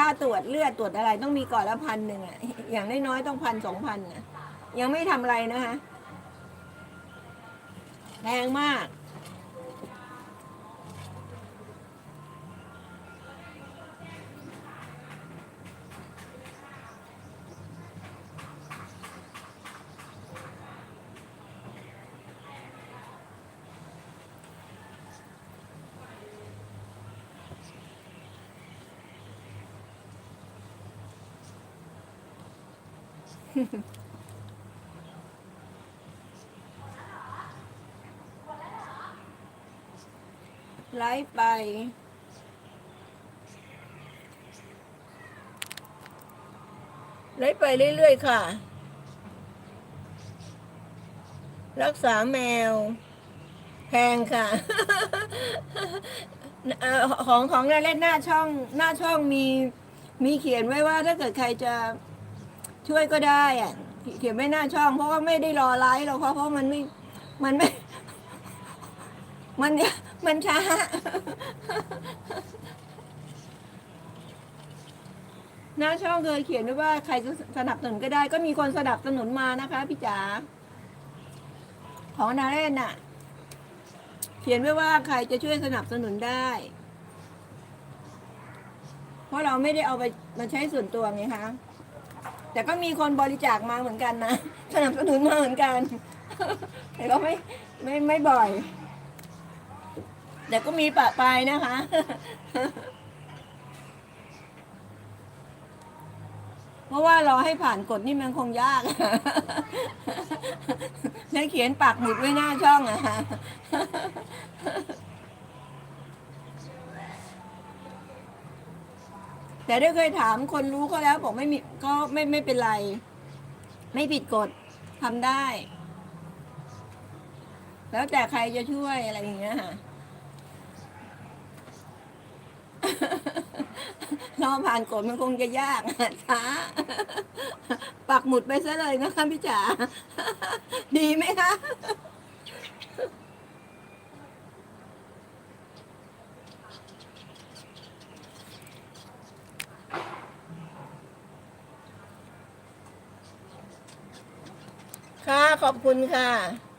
ค่าตรวจเลือดตรวจอะไรต้องมีก่อนละพันหนึ่งอะอย่างน้อยๆต้องพันสองพันนะยังไม่ทำอะไรนะคะ แพงมาก ไลฟ์ไปไลฟ์ไปเรื่อยๆค่ะ รักษาแมว แพงค่ะของของนเล่นหน้าช่องหน้าช่องมีมีเขียนไว้ว่าถ้าเกิดใครจะ ช่วยก็ได้อะเขียนไว้หน้าช่อง เพราะว่าไม่ได้รอไลฟ์หรอกเพราะเพราะมันไม่มันไม่ มันเนี่ยมันช้าหน้าช่องเคยเขียนไว้ว่าใครจะสนับสนุนก็ได้ ก็มีคนสนับสนุนมานะคะพี่จ๋าของนาเรนน่ะ เขียนไว้ว่าใครจะช่วยสนับสนุนได้ เพราะเราไม่ได้เอาไปมาใช้ส่วนตัวไงคะ แต่ก็มีคนบริจาคมาเหมือนกันนะสนับสนุนมาเหมือนกัน แต่ก็ไม่ไม่ไม่บ่อย แต่ก็มีปะปายนะคะ เพราะว่ารอให้ผ่านกฎนี่มันคงยากได้เขียนปักหมุดไว้หน้าช่องอะ แต่ได้เคยถามคนรู้ก็แล้วบอกไม่มีก็ไม่ไม่เป็นไร ไม่ผิดกฎทำได้ แล้วแต่ใครจะช่วยอะไรอย่างเงี้ยค่ะรอผ่านกฎมันคงจะยากช้าปักหมุดไปซะเลยนะคะพี่จ๋าดีไหมคะ ค่ะ ขอบคุณค่ะ